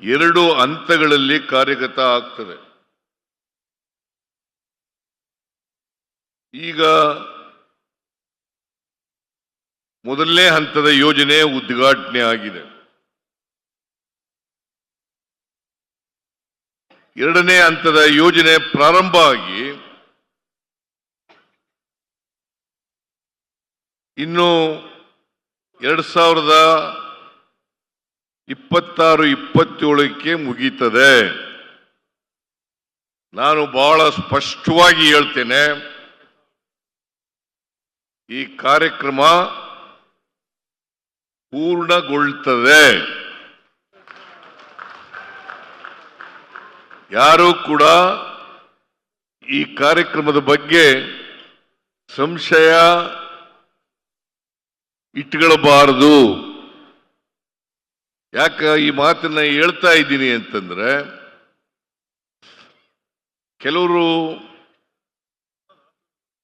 ಎರಡು ಹಂತಗಳಲ್ಲಿ ಕಾರ್ಯಗತ ಆಗ್ತದೆ. ಈಗ ಮೊದಲನೇ ಹಂತದ ಯೋಜನೆ ಉದ್ಘಾಟನೆ ಆಗಿದೆ. ಎರಡನೇ ಹಂತದ ಯೋಜನೆ ಪ್ರಾರಂಭ ಆಗಿ ಇನ್ನು ಎರಡ್ ಸಾವಿರದ ಇಪ್ಪತ್ತಾರು ಇಪ್ಪತ್ತೇಳಕ್ಕೆ ಮುಗೀತದೆ. ನಾನು ಬಹಳ ಸ್ಪಷ್ಟವಾಗಿ ಹೇಳ್ತೇನೆ, ಈ ಕಾರ್ಯಕ್ರಮ ಪೂರ್ಣಗೊಳ್ತದೆ. ಯಾರೂ ಕೂಡ ಈ ಕಾರ್ಯಕ್ರಮದ ಬಗ್ಗೆ ಸಂಶಯ ಇಟ್ಕೊಳ್ಬಾರದು. ಯಾಕ ಈ ಮಾತನ್ನ ಹೇಳ್ತಾ ಇದ್ದೀನಿ ಅಂತಂದ್ರೆ, ಕೆಲವರು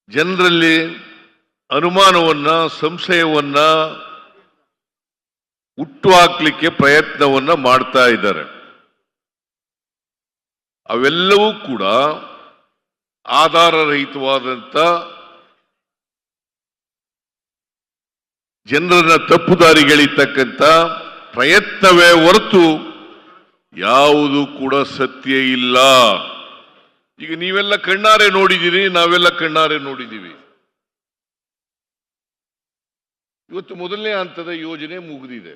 ಜನರಲ್ಲಿ ಅನುಮಾನವನ್ನ, ಸಂಶಯವನ್ನ ಹುಟ್ಟು ಹಾಕ್ಲಿಕ್ಕೆ ಪ್ರಯತ್ನವನ್ನ ಮಾಡ್ತಾ ಇದ್ದಾರೆ. ಅವೆಲ್ಲವೂ ಕೂಡ ಆಧಾರರಹಿತವಾದಂಥ ಜನರನ್ನ ತಪ್ಪುದಾರಿಗೆಳಿತಕ್ಕಂಥ ಪ್ರಯತ್ನವೇ ಹೊರತು ಯಾವುದು ಕೂಡ ಸತ್ಯ ಇಲ್ಲ. ಈಗ ನೀವೆಲ್ಲ ಕಣ್ಣಾರೆ ನೋಡಿದ್ದೀರಿ, ನಾವೆಲ್ಲ ಕಣ್ಣಾರೆ ನೋಡಿದ್ದೀವಿ. ಇವತ್ತು ಮೊದಲನೇ ಹಂತದ ಯೋಜನೆ ಮುಗಿದಿದೆ.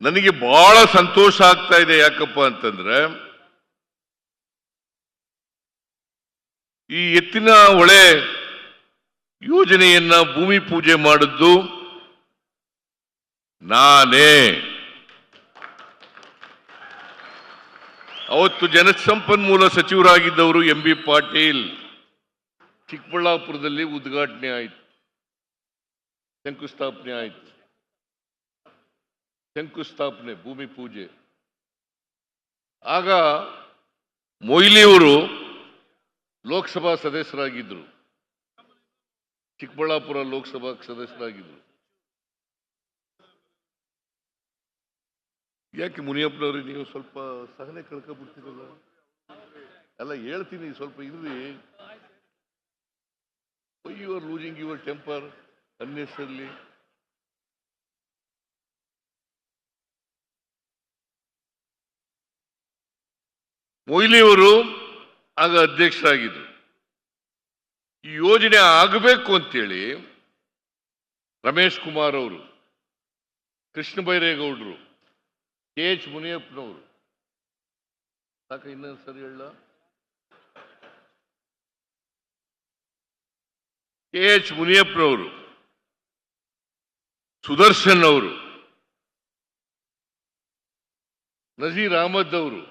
ನನಗೆ ಬಹಳ ಸಂತೋಷ ಆಗ್ತಾ ಇದೆ ಯಾಕಪ್ಪ ಅಂತಂದ್ರೆ, ಈ ಎತ್ತಿನ ಹೊಳೆ ಯೋಜನೆಯನ್ನ ಭೂಮಿ ಪೂಜೆ ಮಾಡಿದ್ದು ನಾನೇ. ಅವತ್ತು ಜನಸಂಪನ್ಮೂಲ ಸಚಿವರಾಗಿದ್ದವರು ಎಂ ಬಿ ಪಾಟೀಲ್. ಚಿಕ್ಕಬಳ್ಳಾಪುರದಲ್ಲಿ ಉದ್ಘಾಟನೆ ಆಯಿತು. ಶಂಕುಸ್ಥಾಪನೆ ಆಯಿತು. ಶಂಕುಸ್ಥಾಪನೆ, ಭೂಮಿ ಪೂಜೆ. ಆಗ ಮೊಯ್ಲಿಯವರು ಲೋಕಸಭಾ ಸದಸ್ಯರಾಗಿದ್ದರು ಚಿಕ್ಕಬಳ್ಳಾಪುರ ಲೋಕಸಭಾ ಸದಸ್ಯರಾಗಿದ್ದರು ಯಾಕೆ ಮುನಿಯಪ್ಪನವ್ರಿ ನೀವು ಸ್ವಲ್ಪ ಸಹನೆ ಕಳ್ಕೊಬಿಡ್ತೀರಲ್ಲ ಅಲ್ಲ ಹೇಳ್ತೀನಿ ಸ್ವಲ್ಪ ಇರ್ರಿ. You are losing your temper unnecessarily ಮೊಯ್ಲಿಯವರು ಆಗ ಅಧ್ಯಕ್ಷರಾಗಿದ್ರು ಈ ಯೋಜನೆ ಆಗಬೇಕು ಅಂತೇಳಿ ರಮೇಶ್ ಕುಮಾರ್ ಅವರು, ಕೃಷ್ಣ ಬೈರೇಗೌಡರು, ಕೆ ಎಚ್ ಮುನಿಯಪ್ಪನವರು. ಸಾಕ ಇನ್ನೊಂದು ಸರಿ ಹೇಳ. ಕೆ ಎಚ್ ಮುನಿಯಪ್ಪನವರು, ಸುದರ್ಶನ್ ಅವರು, ನಜೀರ್ ಅಹಮದ್ ಅವರು.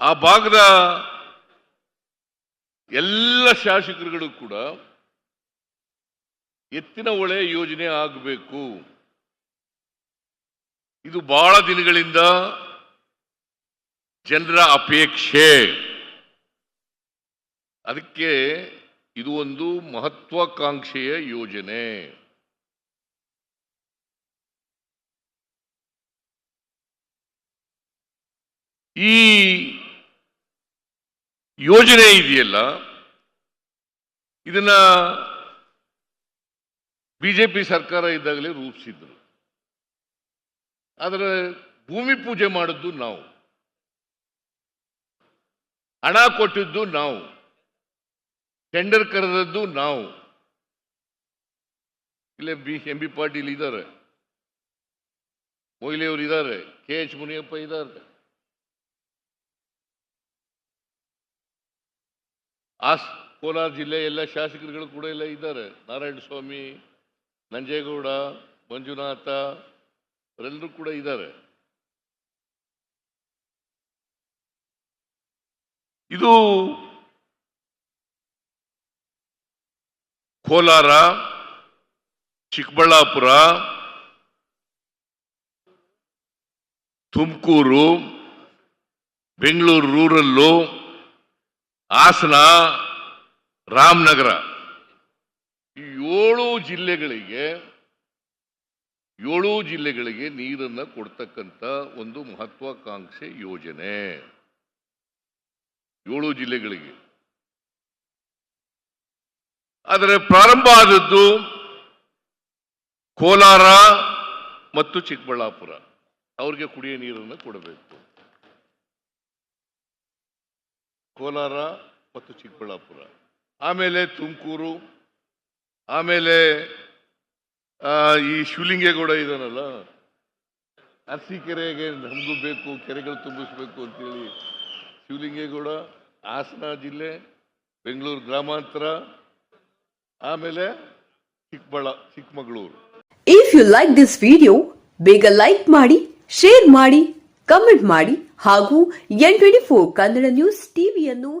ಆ ಭಾಗದ ಎಲ್ಲ ಶಾಸಕರುಗಳು ಕೂಡ ಎತ್ತಿನ ಒಳೆ ಯೋಜನೆ ಆಗಬೇಕು. ಇದು ಬಹಳ ದಿನಗಳಿಂದ ಜನರ ಅಪೇಕ್ಷೆ. ಅದಕ್ಕೆ ಇದು ಒಂದು ಮಹತ್ವಾಕಾಂಕ್ಷೆಯ ಯೋಜನೆ. ಈ ಯೋಜನೆ ಇದೆಯಲ್ಲ? ಇದನ್ನ ಬಿಜೆಪಿ ಸರ್ಕಾರ ಇದ್ದಾಗಲೇ ರೂಪಿಸಿದ್ರು. ಆದರೆ ಭೂಮಿ ಪೂಜೆ ಮಾಡಿದ್ದು ನಾವು. ಹಣ ಕೊಟ್ಟಿದ್ದು ನಾವು. ಟೆಂಡರ್ ಕರೆದದ್ದು ನಾವು. ಇಲ್ಲೇ ಬಿ, ಎಂ ಬಿ ಪಾಟೀಲ್ ಇದ್ದಾರೆ. ಮೊಯ್ಲಿಯವರು ಇದ್ದಾರೆ. ಕೆ ಎಚ್ ಮುನಿಯಪ್ಪ ಇದ್ದಾರೆ. ಆ ಕೋಲಾರ ಜಿಲ್ಲೆಯ ಎಲ್ಲ ಶಾಸಕರುಗಳು ಕೂಡ ಎಲ್ಲ ಇದ್ದಾರೆ. ನಾರಾಯಣಸ್ವಾಮಿ, ನಂಜೇಗೌಡ, ಮಂಜುನಾಥ, ಅವರೆಲ್ಲರೂ ಕೂಡ ಇದ್ದಾರೆ. ಇದು ಕೋಲಾರ, ಚಿಕ್ಕಬಳ್ಳಾಪುರ, ತುಮಕೂರು, ಬೆಂಗಳೂರು, ರೂರಲ್ಲು ಹಾಸನ, ರಾಮನಗರ. ಈ ಏಳು ಜಿಲ್ಲೆಗಳಿಗೆ ಏಳು ಜಿಲ್ಲೆಗಳಿಗೆ ನೀರನ್ನ ಕೊಡ್ತಕ್ಕಂಥ ಒಂದು ಮಹತ್ವಾಕಾಂಕ್ಷೆ ಯೋಜನೆ. ಏಳು ಜಿಲ್ಲೆಗಳಿಗೆ. ಆದರೆ ಪ್ರಾರಂಭ ಆದದ್ದು ಕೋಲಾರ ಮತ್ತು ಚಿಕ್ಕಬಳ್ಳಾಪುರ. ಅವ್ರಿಗೆ ಕುಡಿಯ ನೀರನ್ನು ಕೊಡಬೇಕು. ಕೋಲಾರ ಮತ್ತು ಚಿಕ್ಕಬಳ್ಳಾಪುರ. ಆಮೇಲೆ ತುಮಕೂರು, ಆಮೇಲೆ ಈ ಶಿವಲಿಂಗೇಗೌಡ ಇದಾನಲ್ಲ, ಅರಸೀಕೆರೆಗೆ ನಮಗೂ ಬೇಕು, ಕೆರೆಗಳು ತುಂಬಿಸ್ಬೇಕು ಅಂತೇಳಿ ಶಿವಲಿಂಗೇಗೌಡ, ಹಾಸನ ಜಿಲ್ಲೆ, ಬೆಂಗಳೂರು ಗ್ರಾಮಾಂತರ, ಆಮೇಲೆ ಚಿಕ್ಕಬಳ್ಳ, Chikkamagaluru. If you like this video ಬೇಗ ಲೈಕ್ ಮಾಡಿ ಶೇರ್ ಮಾಡಿ ಕಮೆಂಟ್ ಮಾಡಿ. ಹಾಗೂ N twenty four Kannada news ಟಿವಿಯನ್ನು